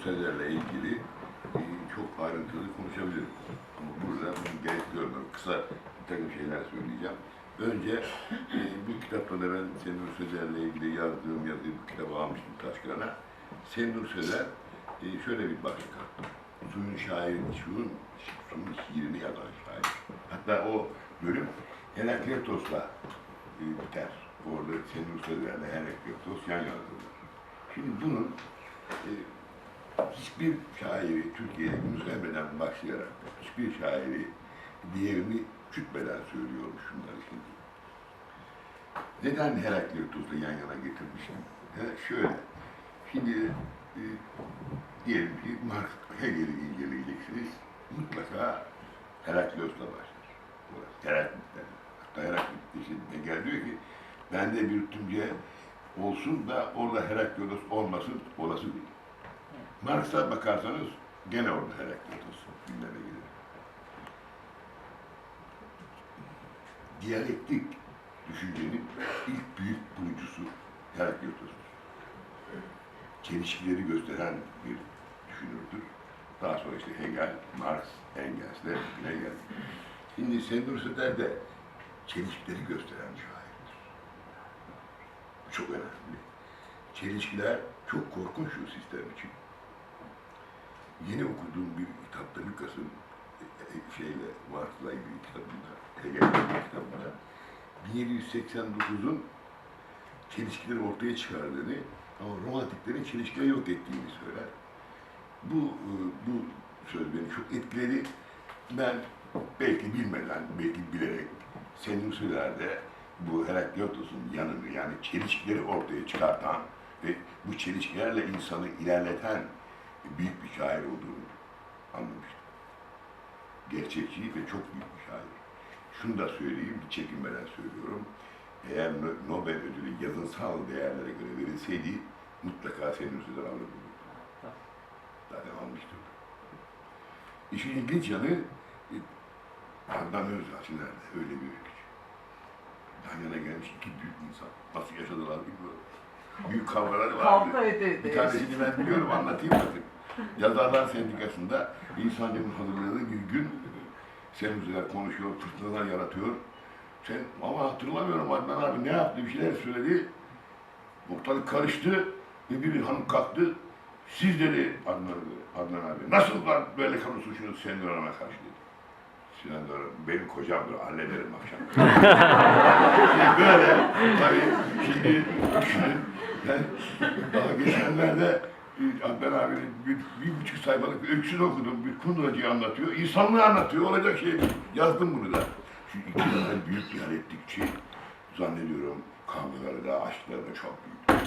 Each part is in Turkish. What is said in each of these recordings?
Nusretlerle ilgili e, çok ayrıntılı konuşabilirim. Ama burada bunu gerek görmüyorum. Kısa bir takım şeyler söyleyeceğim. Önce e, bu kitapta da ben Senin Nusretlerle ilgili yazdığım yazıyı bu kitabı almıştım Taşkıran'a. Senin Nusretler e, şöyle bir başlık attım. Suyun şairi, suyun, suyun şiirini yazan şair. Hatta o bölüm Herakleitos'la e, biter. Orada Senin Nusretlerle Herakleitos yan yazılır. Şimdi bunun e, hiçbir şairi Türkiye'de Yunus Emre'den başlayarak hiçbir şairi diğerini küçültmeden söylüyormuş şunları şimdi. Neden Herakleitos'la yan yana getirmişim? Ha, şöyle, şimdi e, diyelim ki Marx Hegel'i inceleyeceksiniz. Mutlaka Herakleitos'la başlar. Heraklit'ten. Hatta Heraklit için Hegel diyor ki bende bir tümce olsun da orada Herakleitos olmasın olası değil. Marx'a bakarsanız gene orada Herakleitos gündeme gelir. Diyalektik düşüncenin ilk büyük kurucusu Herakleitos'tur. Çelişkileri gösteren bir düşünürdür. Daha sonra işte Hegel, Marx, Engels de bugüne geldi. Şimdi Sendor Söder de çelişkileri gösteren şairdir. Çok önemli. Çelişkiler çok korkunç şu sistem için. Yeni okuduğum bir kitapta Lukas'ın e, e, şeyle Marx'la ilgili kitabında, Hegel'in kitabında 1789'un çelişkileri ortaya çıkardığını ama romantiklerin çelişkileri yok ettiğini söyler. Bu e, bu söz beni çok etkiledi. Ben belki bilmeden, belki bilerek senin sözlerde bu Herakleitos'un yanını yani çelişkileri ortaya çıkartan ve bu çelişkilerle insanı ilerleten büyük bir şair olduğunu anlamıştım. Gerçekçi ve çok büyük bir şair. Şunu da söyleyeyim, bir çekinmeden söylüyorum. Eğer No- Nobel ödülü yazınsal değerlere göre verilseydi mutlaka senin sözler alırdı. Zaten almıştım. İşin ilginç yanı e, Adnan Özyaş'ın nerede? Öyle büyük. Yan yana gelmiş iki büyük insan. Nasıl yaşadılar bilmiyorum. Büyük kavgaları vardı. Kavga ede Bir tanesini ben biliyorum, anlatayım bakın. Yazarlar Sendikası'nda insancının hazırladığı bir gün Semuzlar konuşuyor, fırtınalar yaratıyor. Sen ama hatırlamıyorum Adnan abi ne yaptı, bir şeyler söyledi. Ortalık karıştı ve bir hanım kalktı. Siz dedi Adnan, abi, Adnan abi, nasıl var böyle konuşuyorsunuz Sendor Hanım'a karşı dedi. Sinan Doğru, benim kocamdır, hallederim akşam. Şimdi böyle, tabii şimdi düşünün, ben daha geçenlerde Adnan abinin bir, bir buçuk sayfalık bir öyküsünü okudum, bir kunduracıyı anlatıyor, insanlığı anlatıyor, olacak şey. Yazdım bunu da. Çünkü iki tane büyük diyalektikçi, zannediyorum kavgaları da, aşkları da çok büyük.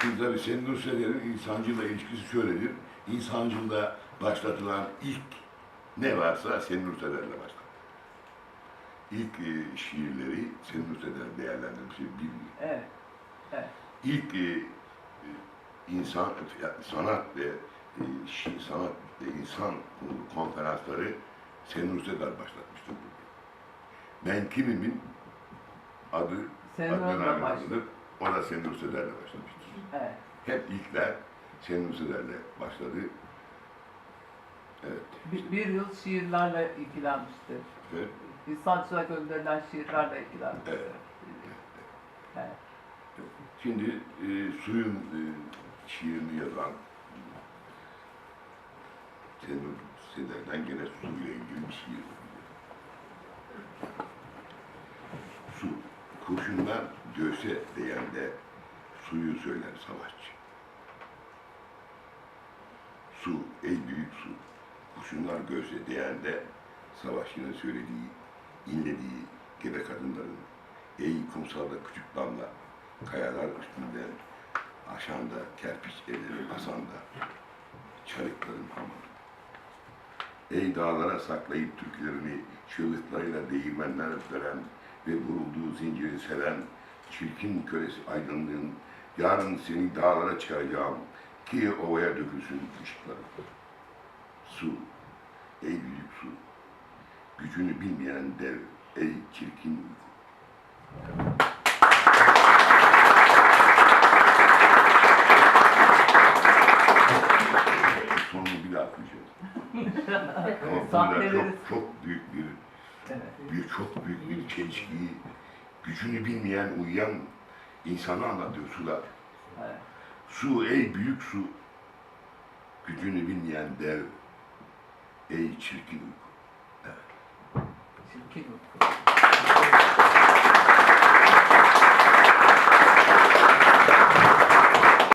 Şimdi senin Nusret'in insancıyla ilişkisi şöyledir. İnsancında başlatılan ilk ne varsa senin Nusret'lerle başlar. İlk e, şiirleri senin Nusret'lerin değerlendirmişi bilmiyor. Evet. Evet. İlk e, e, insan, sanat ve e, şi- sanat ve insan konferansları senin Nusret'ler başlatmıştır. Ben kimimin adı Senin başladı. adıdır. O da senin Nusret'lerle başlamıştır. Evet. Hep ilkler senin Nusret'lerle başladı. Evet. Bir, bir yıl şiirlerle ilgilenmişti. Evet. İnsancılara gönderilen şiirlerle ilgilenmişti. Evet. Evet. Şimdi e, suyun e, şiirini yazan senin Nusret'lerden gene suyla ilgili bir şiir. Su. Kurşunlar göğse değende suyu söyler savaşçı. Su, ey büyük su. Kurşunlar göğse değende savaşçının söylediği, inlediği gebe kadınların. Ey kumsalda küçük damla, kayalar üstünden, aşanda kerpiç evleri basanda, çarıkların hamuru. Ey dağlara saklayıp türkülerini çığlıklarıyla değirmenler ötüren ve vurulduğu zinciri seven çirkin kölesi aydınlığın yarın seni dağlara çıkaracağım ki ovaya dökülsün ışıkları. Su, ey büyük su, gücünü bilmeyen dev, ey çirkin uyku. Sonunu bir daha okuyacağım. Ama Sahneleri- çok, çok büyük bir bir çok büyük bir çelişkiyi, gücünü bilmeyen, uyuyan insanı anlatıyor sular. Su ey büyük su, gücünü bilmeyen dev, ey çirkin uyku. Çirkin uyku.